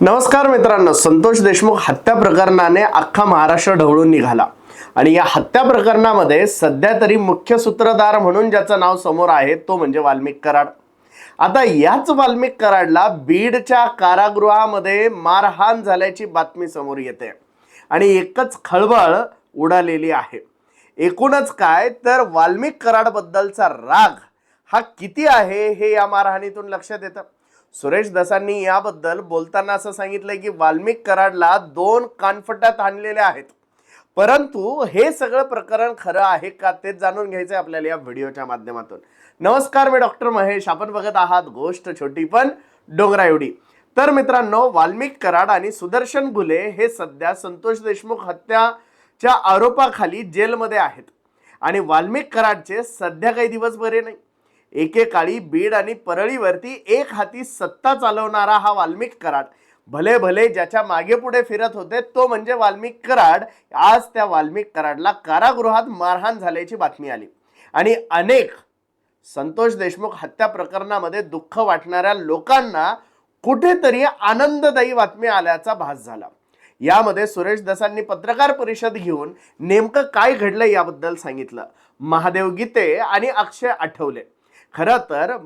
नमस्कार मित्रांनो संतोष देशमुख हत्या प्रकरणाने अख्खा महाराष्ट्र ढवळून निघाला. आणि या हत्या प्रकरणामध्ये सध्या तरी मुख्य सूत्रधार म्हणून ज्याचं नाव समोर आहे तो म्हणजे वाल्मिक कराड. आता याच वाल्मिक कराडला बीडच्या कारागृहामध्ये मारहाण झाल्याची बातमी समोर येते. आणि एकच खळबळ उडालेली आहे. एकूणच काय तर वाल्मिक कराडबद्दलचा राग हा किती आहे हे या मारहाणीतून लक्षात येतं. सुरेश दसांनी याबद्दल बोलताना असं सांगितलंय की वाल्मिक कराडला दोन कानफटात आणलेले आहेत. परंतु हे सगळं प्रकरण खरं आहे का ते जाणून घ्यायचं आहे आपल्याला या व्हिडिओच्या माध्यमातून. नमस्कार मी डॉक्टर महेश. आपण बघत आहात गोष्ट छोटी पण डोंगरा एवढी. तर मित्रांनो वाल्मिक कराड आणि सुदर्शन घुले हे सध्या संतोष देशमुख हत्याच्या आरोपाखाली जेलमध्ये आहेत. आणि वाल्मिक कराडचे सध्या काही दिवस बरे नाही. एकेकाळी बीड आणि परळीवरती एक हाती सत्ता चालवणारा हा वाल्मिक कराड. भले भले ज्याच्या मागे पुढे फिरत होते तो म्हणजे वाल्मिक कराड. आज त्या वाल्मिक कराडला कारागृहात मारहाण झाल्याची बातमी आली. आणि अनेक संतोष देशमुख हत्या प्रकरणामध्ये दुःख वाटणाऱ्या लोकांना कुठेतरी आनंददायी बातमी आल्याचा भास झाला. यामध्ये सुरेश दसांनी पत्रकार परिषद घेऊन नेमकं काय घडलं याबद्दल सांगितलं. महादेव गीते आणि अक्षय आठवले. खरं तर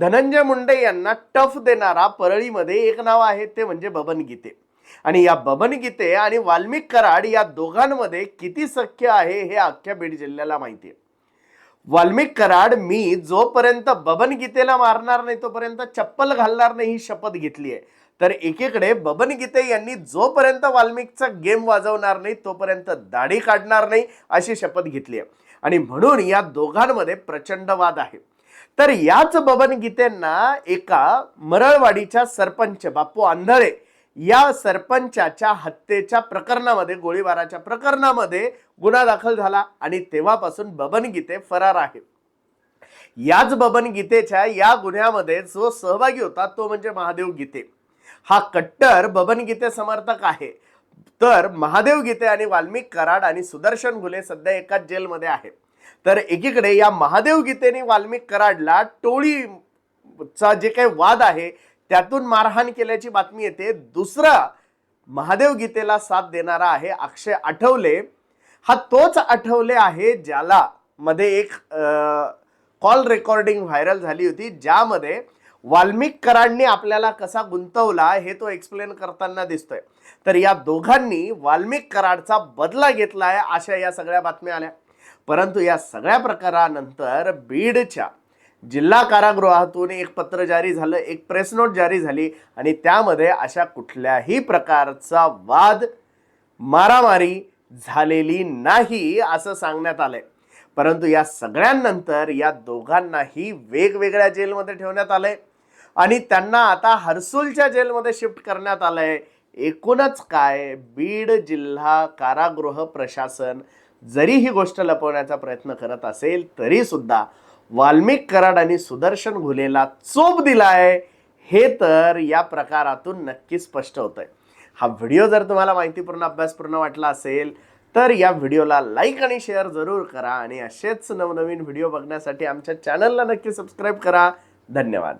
धनंजय मुंडे यांना टफ देणारा परळीमध्ये एक नाव आहे ते म्हणजे बबन गीते. आणि या बबन गीते आणि वाल्मिक कराड या दोघांमध्ये किती सख्य आहे हे अख्ख्या बीड जिल्ह्याला माहिती आहे. वाल्मिक कराड मी जोपर्यंत बबन गीतेला मारणार नाही तोपर्यंत चप्पल घालणार नाही ही शपथ घेतली आहे. तर एकीकडे बबन गीते यांनी जोपर्यंत वाल्मिकचा गेम वाजवणार नाही तोपर्यंत दाढी काढणार नाही अशी शपथ घेतली आहे. आणि म्हणून या दोघांमध्ये प्रचंड वाद आहे. तर याच बबन गीतेंना एका मरळवाडीच्या सरपंच बापू आंधळे या सरपंचाच्या हत्येच्या प्रकरणामध्ये गोळीबाराच्या प्रकरणामध्ये गुन्हा दाखल झाला आणि तेव्हापासून बबन गीते फरार आहे. याच बबन गीतेच्या या गुन्ह्यामध्ये जो सहभागी होता तो म्हणजे महादेव गीते. हा कट्टर बबनगीते समर्थक आहे. तर महादेव गीते आणि वाल्मिक कराड आणि सुदर्शन घुले सध्या एकाच जेलमध्ये आहे तर एकीकडे या महादेव गीतेने वाल्मिक कराडला टोळीचा जे काही वाद आहे त्यातून मारहाण केल्याची बातमी येते. दुसरा महादेव गीतेला साथ देणारा आहे अक्षय आठवले. हा तोच आठवले आहे ज्याला मध्ये एक कॉल रेकॉर्डिंग व्हायरल झाली होती ज्यामध्ये वाल्मिककरांनी आपल्याला कसा गुंतवला हे तो एक्सप्लेन करताना दिसतोय. तर या दोघांनी वाल्मिक कराडचा बदला घेतला आहे अशा या सगळ्या बातम्या आल्या. परंतु या सगळ्या प्रकारानंतर बीडच्या जिल्हा कारागृहातून एक पत्र जारी झालं एक प्रेस नोट जारी झाली आणि त्यामध्ये अशा कुठल्याही प्रकारचा वाद मारामारी झालेली नाही असं सांगण्यात आलंय. परंतु या सगळ्यांनंतर या दोघांनाही वेगवेगळ्या जेलमध्ये ठेवण्यात आलंय. आणि त्यांना आता हर्सुलच्या जेलमध्ये शिफ्ट करण्यात आलं आहे एकूणच काय? बीड जिल्हा कारागृह प्रशासन जरी ही गोष्ट लपवण्याचा प्रयत्न करत असेल तरी सुद्धा वाल्मिक कराड आणि सुदर्शन घुलेला चोप दिलाय हे तर या प्रकारातून नक्की स्पष्ट होतंय. हा व्हिडिओ जर तुम्हाला माहितीपूर्ण अभ्यासपूर्ण वाटला असेल तर या व्हिडिओला लाईक आणि शेअर जरूर करा आणि असेच नवनवीन व्हिडिओ बघण्यासाठी आमच्या चॅनलला नक्की सबस्क्राईब करा. धन्यवाद.